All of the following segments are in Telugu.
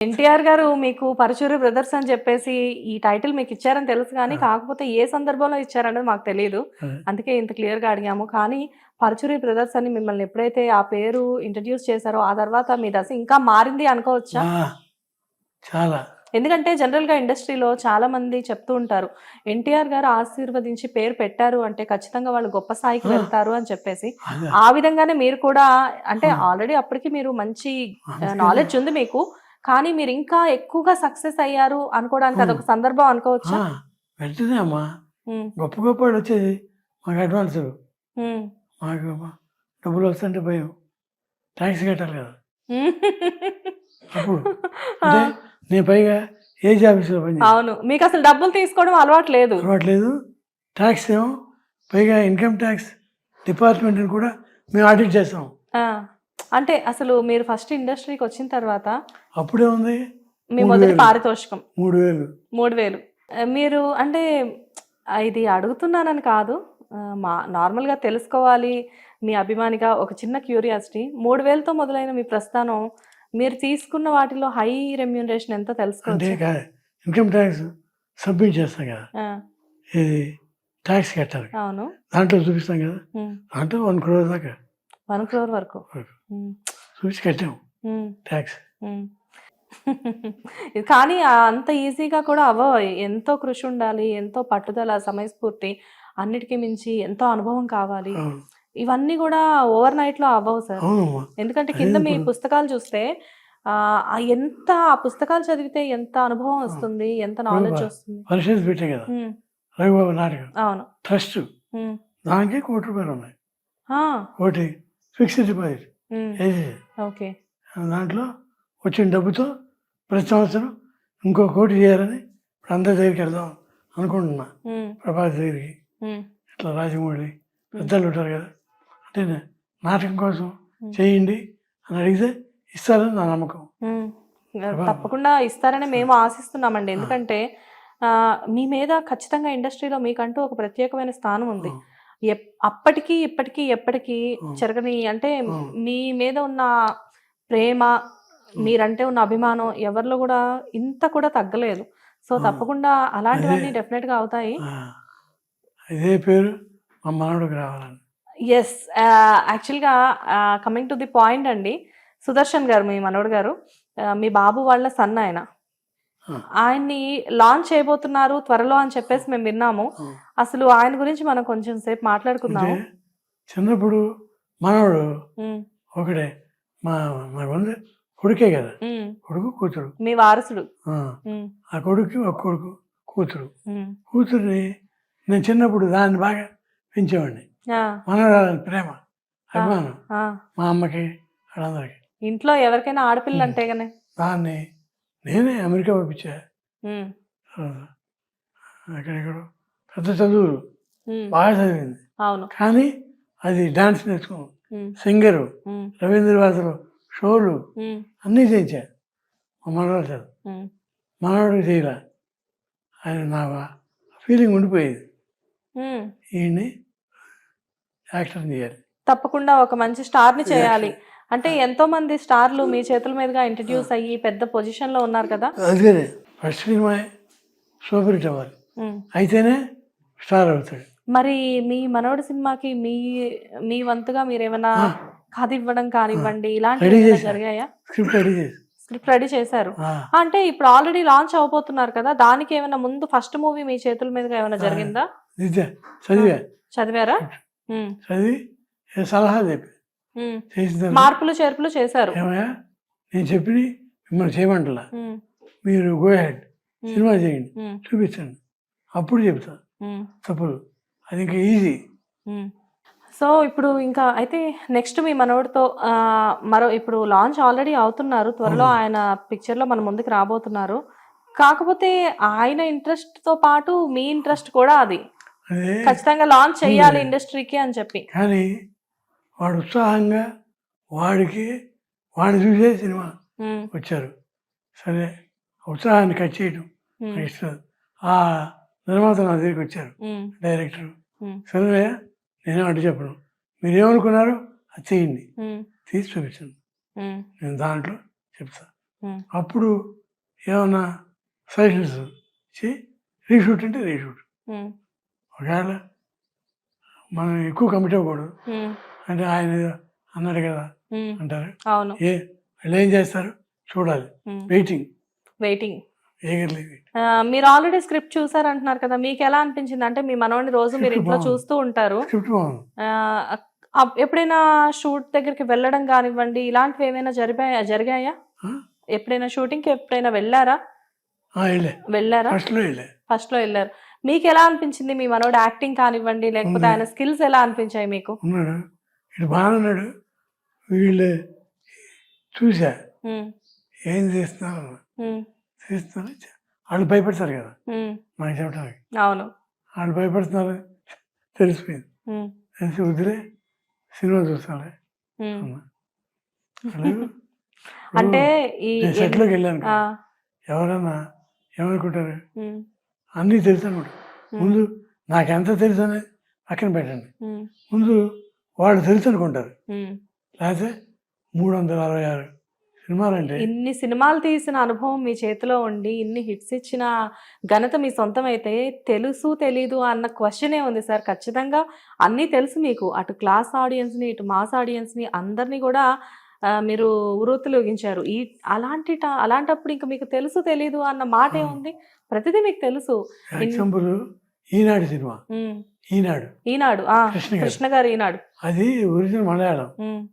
ఎన్టీఆర్ గారు మీకు పరచూరి బ్రదర్స్ అని చెప్పేసి ఈ టైటిల్ మీకు ఇచ్చారని తెలుసు కానీ. కాకపోతే ఏ సందర్భంలో ఇచ్చారనేది మాకు తెలియదు అదే. అందుకే ఇంత క్లియర్గా అడిగాము కానీ పరచూరి బ్రదర్స్ అని మిమ్మల్ని ఎప్పుడైతే ఆ పేరు ఇంట్రడ్యూస్ చేశారో ఆ తర్వాత మీ దశ ఇంకా మారింది అనుకోవచ్చా చాలా ఎందుకంటే జనరల్గా ఇండస్ట్రీలో చాలా మంది చెప్తూ ఉంటారు ఎన్టీఆర్ గారు ఆశీర్వదించి పేరు పెట్టారు అంటే ఖచ్చితంగా వాళ్ళు గొప్ప స్థాయికి. వెళ్తారు అని చెప్పేసి. ఆ విధంగానే మీరు కూడా అంటే. ఆల్రెడీ అప్పటికి మీరు మంచి నాలెడ్జ్ ఉంది మీకు కానీ మీరు ఇంకా ఎక్కువగా సక్సెస్ అయ్యారు అనుకోవడానికి. అదొక సందర్భం అనుకోవచ్చా? వెంటనే అమ్మా. గొప్ప గొప్ప వచ్చేది మాకు అడ్వాన్స్ మాకు డబ్బులు వస్తుంటే భయం. ట్యాక్స్ కట్టాలి కదా. అప్పుడు. నేను పైగా ఏజ్ ఆఫీసులో పని అవును. మీకు అసలు డబ్బులు తీసుకోవడం అలవాటు లేదు. అలవాట్లేదు ట్యాక్స్ ఏమో పైగా ఇన్కమ్ ట్యాక్స్ డిపార్ట్మెంట్ని కూడా మేము ఆడిట్ చేస్తాం. అంటే అసలు మీరు ఫస్ట్ ఇండస్ట్రీకి వచ్చిన తర్వాత అప్పుడే ఉంది. మీ మొదటి. పారితోషికం. మూడు వేలు. మూడు వేలు. మీరు అంటే ఇది అడుగుతున్నానని కాదు. మా నార్మల్గా తెలుసుకోవాలి. మీ అభిమానిగా ఒక చిన్న క్యూరియాసిటీ. మూడు వేలతో మొదలైన మీ ప్రస్థానం మీరు తీసుకున్న వాటిలో హై రెమ్యూనరేషన్ ఎంతో కా- ఇన్కమ్ ట్యాక్స్ సబ్మిట్ చేస్తాం కదా ఇది ట్యాక్స్ కట్టాలి. అవును. దాంట్లో చూపిస్తాం కదా. దాంట్లో వన్ క్రోర్ దాకా. వన్ క్రోర్ వరకు. చూసి కట్టాం ట్యాక్స్ కానీ అంత ఈజీగా కూడా అవ్వవు ఎంతో కృషి ఉండాలి ఎంతో పట్టుదల సమయస్ఫూర్తి అన్నిటికీ మించి ఎంతో అనుభవం కావాలి. ఇవన్నీ కూడా ఓవర్ నైట్లో అవ్వవు సార్. ఎందుకంటే కింద మీ పుస్తకాలు చూస్తే ఎంత ఆ పుస్తకాలు చదివితే ఎంత అనుభవం వస్తుంది ఎంత నాలెడ్జ్ వస్తుంది. పరిషత్ పెట్టే కదా. ఉమ్, రఘుబాబు నాటకం అవును. ట్రస్ట్ దానికి కోటి రూపాయలు ఉన్నాయి. కోటి. Fixed deposit okay. దాంట్లో వచ్చిన డబ్బుతో ప్రతి సంవత్సరం ఇంకో కోటి చేయాలని ఇప్పుడు అందరి దగ్గరికి వెళ్దాం అనుకుంటున్నా. ప్రభాస్ దగ్గరికి. ఇట్లా రాజమౌళి పెద్దలు ఉంటారు కదా. అంటే నాటకం కోసం. చేయండి అని అడిగితే ఇస్తారని నా నమ్మకం. తప్పకుండా ఇస్తారని మేము ఆశిస్తున్నామండి. ఎందుకంటే మీ మీద ఖచ్చితంగా ఇండస్ట్రీలో మీకంటూ ఒక ప్రత్యేకమైన స్థానం ఉంది. అప్పటికి ఇప్పటికీ ఎప్పటికీ. చెరగని అంటే. మీ మీద ఉన్న ప్రేమ మీరంటే ఉన్న అభిమానం ఎవరిలో కూడా ఇంత కూడా తగ్గలేదు సో. తప్పకుండా అలాంటివన్నీ. డెఫినెట్గా అవుతాయి ఆ, ఇదే పేరు మా మనవడికి రావాలని ఎస్ యాక్చువల్గా కమింగ్ టు ది పాయింట్ అండి సుదర్శన్ గారు మీ మనోడు గారు మీ బాబు వాళ్ళ సన్ ఆయన. ఆయన్ని లాంచ్ చేయబోతున్నారు త్వరలో అని చెప్పేసి మేము విన్నాము. అసలు ఆయన గురించి మనం కొంచెం సేపు అంటే మాట్లాడుకుందాము చిన్నప్పుడు మనవడు ఒకటే మా మా కొడుకే కదా. కొడుకు కూతురు. మీ వారసుడు. ఆ, కొడుకు ఒక కొడుకు కూతురు. కూతుర్ని నేను చిన్నప్పుడు దాన్ని బాగా పెంచేవాడిని. మనవరాలని ప్రేమ అభిమానం. మా అమ్మకి వాళ్ళందరికీ. ఇంట్లో ఎవరికైనా ఆడపిల్ల అంటే గానే దాన్ని నేనే అమెరికా పంపించా. అక్కడెక్కడో పెద్ద చదువులు. బాగా చదివింది. కానీ అది డాన్స్ నేర్చుకున్నాం. ఉమ్, సింగరు రవీంద్రవాసులు షోలు అన్నీ చేయించా. మా మనవాడు చదువు. మనవాడికి చేయలే. ఆయన నా ఫీలింగ్ ఉండిపోయేది. ఈయన్ని యాక్టర్ చేయాలి. తప్పకుండా ఒక మంచి స్టార్ని చేయాలి అంటే ఎంతో మంది స్టార్లు మీ చేతుల మీదుగా ఇంట్రడ్యూస్ అయ్యి పెద్ద పొజిషన్లో ఉన్నారు కదా? అదే ఫస్ట్ సినిమా సూపర్ హిట్ అవ్వాలి. అయితేనే స్టార్ అవుతాడు. మరి మీ మనోడి సినిమాకి మీ మీ వంతుగా మీరు ఏమైనా. కథ ఇవ్వడం కానివ్వండి ఇలాంటివి చేశా. జరిగాయా? స్క్రిప్ట్ రెడీ చేసి స్క్రిప్ట్ రెడీ చేశారు. అంటే ఇప్పుడు ఆల్రెడీ లాంచ్ అవబోతున్నారు కదా దానికి ఏమైనా ముందు ఫస్ట్ మూవీ మీ చేతుల మీదుగా ఏమైనా. జరిగిందా? చదివా. చదివారా? చదివి. సలహా చెప్పి. చేసిన మార్పులు చేర్పులు చేశారు. ఏమయ్యా? నేను చెప్పి మిమ్మల్ని చేయమంటలా? మీరు గో హెడ్ సినిమా చేయండి. చూపించండి. అప్పుడు చెప్తా. తప్పులు అది ఇంకా ఈజీ. సో ఇప్పుడు ఇంకా అయితే నెక్స్ట్ మీ మనోడితో ఆ, మరో ఇప్పుడు లాంచ్ ఆల్రెడీ అవుతున్నారు. త్వరలో. ఆయన పిక్చర్లో మన ముందుకు రాబోతున్నారు. కాకపోతే ఆయన ఇంట్రెస్ట్తో పాటు మీ ఇంట్రెస్ట్ కూడా అది. ఖచ్చితంగా లాంచ్ చేయాలి. ఇండస్ట్రీకి అని చెప్పి. కానీ వాడు ఉత్సాహంగా వాడికి వాడిని చూసే సినిమా. వచ్చారు. సరే ఉత్సాహాన్ని కట్ చేయడం ఇష్టం. ఆ నిర్మాత నా దగ్గరికి వచ్చారు. డైరెక్టర్. సరే నేను అడ్డు చెప్పను. మీరు ఏమనుకున్నారో అది చేయండి. తీసి చూపించండి. నేను దాంట్లో చెప్తా. అప్పుడు ఏమన్నా సజెషన్స్ ఇచ్చి రీషూట్ అంటే రీషూట్. ఒకవేళ మనం ఎక్కువ కమిట్ అవ్వకూడదు. అంటే ఆయన అన్నాడు కదా అంటారు. అవును. ఏ వాళ్ళు ఏం చేస్తారు? చూడాలి. వెయిటింగ్ వెయిటింగ్ మీరు ఆల్రెడీ స్క్రిప్ట్ చూసారు అంటున్నారు కదా మీకు ఎలా అనిపించింది? అంటే మీ మనోడిని రోజు మీరు ఇంట్లో. చూస్తూ ఉంటారు. ఎప్పుడైనా షూట్ దగ్గరికి వెళ్ళడం కానివ్వండి ఇలాంటివి ఏమైనా జరిగాయా? జరిగాయా? ఎప్పుడైనా షూటింగ్కి ఎప్పుడైనా వెళ్ళారా? వెళ్ళారా? ఫస్ట్లో వెళ్ళారు. మీకు ఎలా అనిపించింది మీ మనోడు యాక్టింగ్ కానివ్వండి లేకపోతే. ఆయన స్కిల్స్ ఎలా అనిపించాయి మీకు? ఇటు బాగానే ఉన్నాడు వీళ్ళు చూసా. ఏం చేస్తున్నారు? చేస్తున్నారు వాళ్ళు భయపడతారు కదా. మనకి చెప్పడానికి. అవును. వాళ్ళు భయపడుతున్నారు. తెలిసిపోయింది. తెలిసి వదిలే సినిమా చూస్తాను అంటే సెట్లోకి వెళ్ళాను ఎవరన్నా ఏమనుకుంటారు? అన్నీ తెలుసు అనుకుంటారు ఉమ్, ముందు నాకెంత తెలుసు అనేది పక్కన పెట్టండి. ముందు వాళ్ళు తెలుసు అనుకుంటారు. లేకపోతే మూడు వందల అరవై ఆరు సినిమాలంటే ఇన్ని సినిమాలు తీసిన అనుభవం మీ చేతిలో ఉండి ఇన్ని హిట్స్ ఇచ్చిన ఘనత మీ సొంతం అయితే తెలుసు తెలీదు అన్న క్వశ్చనే ఉంది సార్. ఖచ్చితంగా అన్నీ తెలుసు మీకు. అటు క్లాస్ ఆడియన్స్ని ఇటు మాస్ ఆడియన్స్ని అందరినీ కూడా మీరు ఉరుతులోగించారు ఈ అలాంటి అలాంటప్పుడు ఇంకా మీకు తెలుసు తెలీదు అన్న మాట ఏముంది ప్రతిదీ మీకు తెలుసు. ఈనాడు సినిమా. ఈనాడు. ఈనాడు. ఆ కృష్ణ గారు. కృష్ణ గారు ఈనాడు. అది ఒరిజినల్ మలయాళం.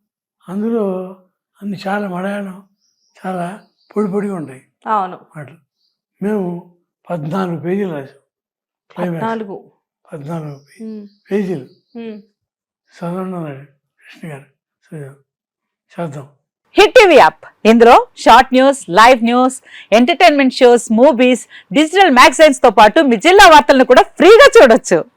అందులో అన్ని చాలా మలయాళం చాలా పొడి పొడిగా ఉంటాయి అవును. మాటలు. మేము పద్నాలుగు పేజీలు రాసాం క్లైమాక్స్ పద్నాలుగు. పద్నాలుగు పేజీలు. చదవండి కృష్ణ గారు. చదివాం చేద్దాం. Hit TV app. ఇందులో short news live news entertainment shows movies digital మ్యాగజైన్స్తో పాటు మీ జిల్లా వార్తలను కూడా ఫ్రీగా చూడొచ్చు.